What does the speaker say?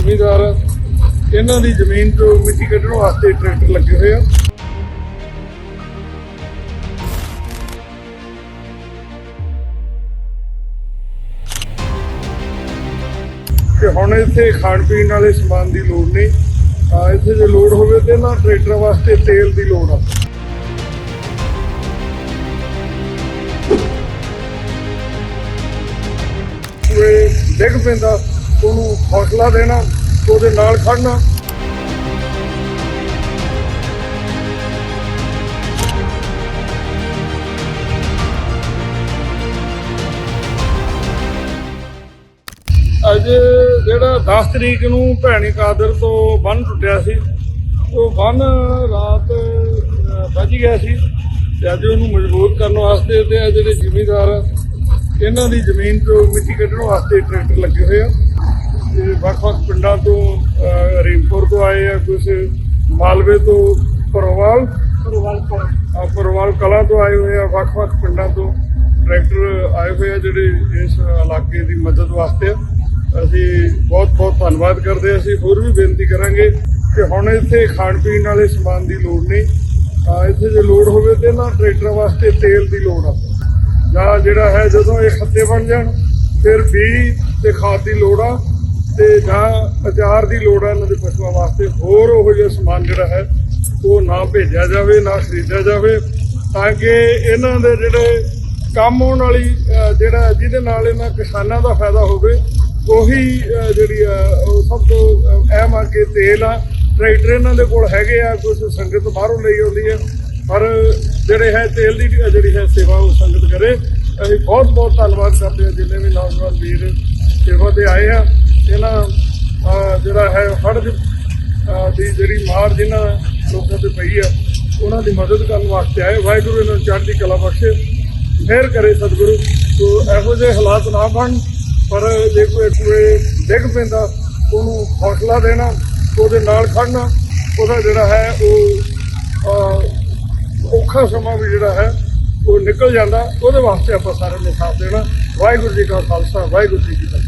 ਜ਼ਿਮੀਂਦਾਰ ਆ ਇਹਨਾਂ ਦੀ ਜ਼ਮੀਨ ਤੋਂ ਮਿੱਟੀ ਕੱਢਣ ਵਾਸਤੇ ਟਰੈਕਟਰ ਲੱਗੇ ਹੋਏ ਆ। ਕਿ ਹੁਣ ਇੱਥੇ ਖਾਣ ਪੀਣ ਵਾਲੇ ਸਮਾਨ ਦੀ ਲੋੜ ਨਹੀਂ। ਇੱਥੇ ਜੇ ਲੋੜ ਹੋਵੇ ਤੇ ਨਾ ਟਰੈਕਟਰ ਵਾਸਤੇ ਤੇਲ ਦੀ ਲੋੜ ਆ। ਕੋਈ ਡਿੱਗ ਪੈਂਦਾ। ਉਹਨੂੰ ਹੌਸਲਾ ਦੇਣਾ ਉਹਦੇ ਨਾਲ ਖੜਨਾ ਅੱਜ ਜਿਹੜਾ 10 ਤਰੀਕ ਨੂੰ ਭੈਣੀ ਕਾਦਰ ਤੋਂ ਬੰਨ ਟੁੱਟਿਆ ਸੀ ਉਹ ਬੰਨ ਰਾਤ ਅਹ, ਵੱਜ ਗਿਆ ਸੀ ਤੇ ਅੱਜ ਉਹਨੂੰ ਮਜ਼ਬੂਤ ਕਰਨ ਵਾਸਤੇ ਤੇ ਜਿਹੜੇ ਜ਼ਿਮੀਂਦਾਰ ਇਹਨਾਂ ਦੀ ਜ਼ਮੀਨ ਤੋਂ ਮਿੱਟੀ ਕੱਢਣ ਵਾਸਤੇ ਟਰੈਕਟਰ ਲੱਗੇ ਹੋਏ ਆ। ਵੱਖ-ਵੱਖ ਪਿੰਡਾਂ ਤੋਂ ਰੀਮਪੁਰ ਤੋਂ ਆਏ ਆ ਕੁਝ ਮਾਲਵੇ ਤੋਂ ਪਰਵਾਲ ਆ ਪਰਵਾਲ ਕਲਾਂ ਤੋਂ ਆਏ ਹੋਏ ਆ ਵੱਖ-ਵੱਖ ਪਿੰਡਾਂ ਤੋਂ ਟਰੈਕਟਰ ਆਏ ਹੋਏ ਆ ਜਿਹੜੇ ਇਸ ਇਲਾਕੇ ਦੀ ਮਦਦ ਵਾਸਤੇ। ਅਸੀਂ ਬਹੁਤ-ਬਹੁਤ ਧੰਨਵਾਦ ਕਰਦੇ। ਅਸੀਂ ਹੋਰ ਵੀ ਬੇਨਤੀ ਕਰਾਂਗੇ ਕਿ ਹੁਣ ਇੱਥੇ ਖਾਣ ਪੀਣ ਵਾਲੇ ਸਮਾਨ ਦੀ ਲੋੜ ਨਹੀਂ। ਆ ਇੱਥੇ ਜੇ ਲੋੜ ਹੋਵੇ ਤੇ ਨਾ ਟਰੈਕਟਰਾਂ ਵਾਸਤੇ ਤੇਲ ਦੀ ਲੋੜ ਆ। ਜਾਂ ਜਿਹੜਾ ਹੈ ਜਦੋਂ ਇਹ ਖੱਤੇ ਬਣ ਜਾਣ ਫਿਰ ਬੀਜ ਤੇ ਖਾਦ ਦੀ ਲੋੜ ਆ। ਤੇ ਜਾਂ ਅਚਾਰ ਦੀ ਲੋੜ ਆ ਇਹਨਾਂ ਦੇ ਪਸ਼ੂਆਂ ਵਾਸਤੇ, ਹੋਰ ਉਹ ਜਿਹਾ ਸਮਾਨ ਜਿਹੜਾ ਹੈ, ਉਹ ਨਾ ਭੇਜਿਆ ਜਾਵੇ, ਨਾ ਖਰੀਦਿਆ ਜਾਵੇ, ਤਾਂ ਕਿ ਇਹਨਾਂ ਦੇ ਜਿਹੜੇ ਕੰਮ ਆਉਣ ਵਾਲੀ ਜਿਹੜਾ ਜਿਹਦੇ ਨਾਲ ਇਹਨਾਂ ਕਿਸਾਨਾਂ ਦਾ ਫਾਇਦਾ ਹੋਵੇ, ਉਹੀ ਜਿਹੜੀ ਆ ਉਹ ਸਭ ਤੋਂ ਅਹਿਮ ਆ ਕਿ ਤੇਲ ਆ, ਟਰੈਕਟਰ ਇਹਨਾਂ ਦੇ ਕੋਲ ਹੈਗੇ ਆ ਕੁਝ ਸੰਗਤ ਬਾਹਰੋਂ ਲਈ ਆਉਂਦੀ ਹੈ, ਪਰ ਜਿਹੜੇ ਹੈ, ਤੇਲ ਦੀ ਜਿਹੜੀ ਹੈ, ਸੇਵਾ ਉਹ ਸੰਗਤ ਕਰੇ। ਅਸੀਂ ਬਹੁਤ ਬਹੁਤ ਧੰਨਵਾਦ ਕਰਦੇ ਹਾਂ, ਜਿੰਨੇ ਵੀ ਨੌਜਵਾਨ ਵੀਰ ਸੇਵਾ ਤੇ ਆਏ ਆ। ਹੈ ਦੀ ਜਿਹੜੀ ਮਾਰ ਜਿਨ੍ਹਾਂ ਲੋਕਾਂ ਤੇ ਪਈ ਆ, ਉਹਨਾਂ ਦੀ ਮਦਦ ਕਰਨ ਵਾਸਤੇ ਆਏ। ਵਾਹਿਗੁਰੂ ਇਹਨਾਂ ਨੂੰ ਚੜ੍ਹਦੀ ਕਲਾ ਬਖਸ਼ੇ, ਮਿਹਰ ਕਰੇ ਸਤਿਗੁਰੂ। ਸੋ ਇਹੋ ਜਿਹੇ ਹਾਲਾਤ ਨਾ ਬਣ, ਪਰ ਜੇ ਕੋਈ ਕੋਈ ਡਿੱਗ ਪੈਂਦਾ, ਉਹਨੂੰ ਹੌਸਲਾ ਦੇਣਾ, ਉਹਦੇ ਨਾਲ ਖੜਨਾ ਉਹਦਾ ਜਿਹੜਾ ਹੈ ਉਹ ਔਖਾ ਸਮਾਂ ਵੀ ਜਿਹੜਾ ਹੈ, ਉਹ ਨਿਕਲ ਜਾਂਦਾ। ਉਹਦੇ ਵਾਸਤੇ ਆਪਾਂ ਸਾਰਿਆਂ ਨੂੰ ਸਾਥ ਦੇਣਾ। ਵਾਹਿਗੁਰੂ ਜੀ ਕਾ ਖਾਲਸਾ, ਵਾਹਿਗੁਰੂ ਜੀ ਕੀ ਫਤਿਹ।